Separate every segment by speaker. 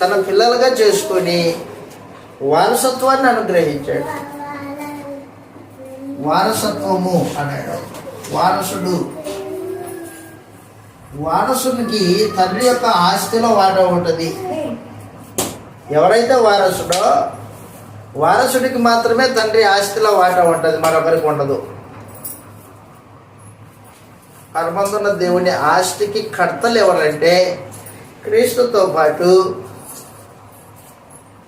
Speaker 1: తన పిల్లలుగా చేసుకొని వారసత్వాన్ని అనుగ్రహించాడు. వారసత్వము అన్నాడు. వారసుడు. వారసునికి తండ్రి యొక్క ఆస్తిలో వాటా ఉంటుంది. ఎవరైతే వారసుడో వారసుడికి మాత్రమే తండ్రి ఆస్తిలో వాటా ఉంటుంది. మరొకరికి ఉండదు. పరమందున్న దేవుని ఆస్తికి కర్తలు ఎవరంటే క్రీస్తుతో పాటు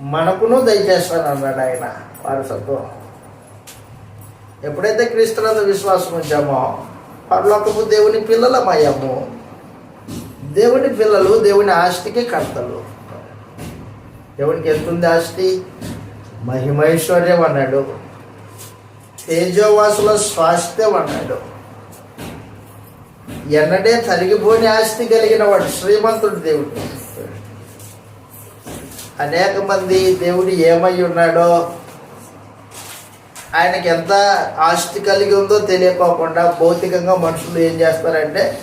Speaker 1: మనకును దయచేస్తాను అన్నాడు ఆయన. వారసత్వం ఎప్పుడైతే క్రీస్తునందు విశ్వాసం ఉంచామో పరలోకపు దేవుని పిల్లలమయ్యాము. దేవుని పిల్లలు దేవుని ఆస్తికి కర్తలు. దేవునికి ఎంతుంది ఆస్తి? మహిమైశ్వర్యం అన్నాడు. తేజోవాసుల స్వాస్థ్యం అన్నాడు. ఎన్నడే తరిగిపోని ఆస్తి కలిగిన వాడు శ్రీమంతుడు దేవుడు. అనేక మంది దేవుడు ఏమై ఉన్నాడో ఆయనకి ఎంత ఆస్తి కలిగి ఉందో తెలియకోకుండా భౌతికంగా మనుషులు ఏం చేస్తారంటే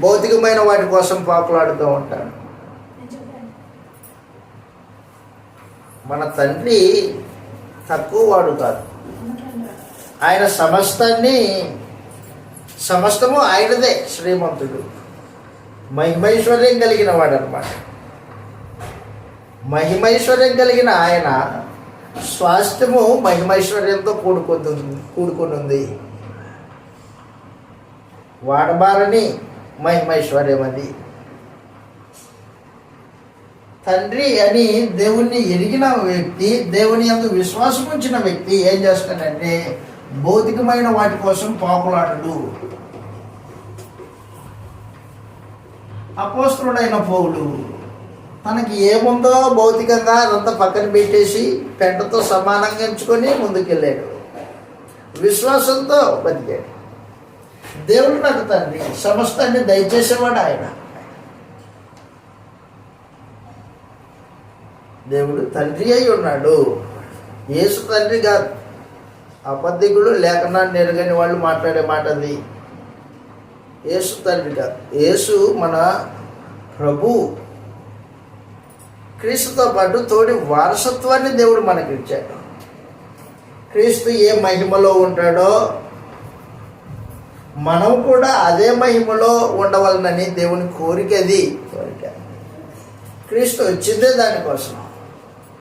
Speaker 1: భౌతికమైన వాటి కోసం పాకులాడుతూ ఉంటారు. మన తండ్రి తక్కువ వాడు కాదు. ఆయన సమస్తాన్ని సమస్తము ఆయనదే శ్రీమంతుడు. మహిమైశ్వర్యం కలిగిన వాడు అనమాట మహిమైశ్వర్యం కలిగిన ఆయన స్వాస్థ్యము మహిమైశ్వర్యంతో కూడుకుంది కూడుకుని ఉంది వాడబారని మహిమైశ్వర్యం అది. తండ్రి అని దేవుణ్ణి ఎరిగిన వ్యక్తి దేవుని అందు విశ్వాసం ఉంచిన వ్యక్తి ఏం చేస్తాడంటే భౌతికమైన వాటి కోసం పాపులాడడు. అపోస్తుడైన పౌలు మనకి ఏముందో భౌతికంగా అదంతా పక్కన పెట్టేసి పెంటతో సమానంగా ఎంచుకొని ముందుకెళ్ళాడు. విశ్వాసంతో బతికాడు. దేవుడు నాకు తండ్రి సమస్తాన్ని దయచేసేవాడు ఆయన. దేవుడు తండ్రి అయి ఉన్నాడు. యేసు తండ్రి కాదు. అబద్ధికుడు లేఖనాన్ని ఎరగని వాళ్ళు మాట్లాడే మాట అది. యేసు తండ్రి కాదు. యేసు మన ప్రభు. క్రీస్తుతో పాటు తోడి వారసత్వాన్ని దేవుడు మనకి ఇచ్చాడు క్రీస్తు ఏ మహిమలో ఉంటాడో మనం కూడా అదే మహిమలో ఉండవలనని దేవుని కోరిక అది. కోరిక. క్రీస్తు వచ్చిందే దానికోసం.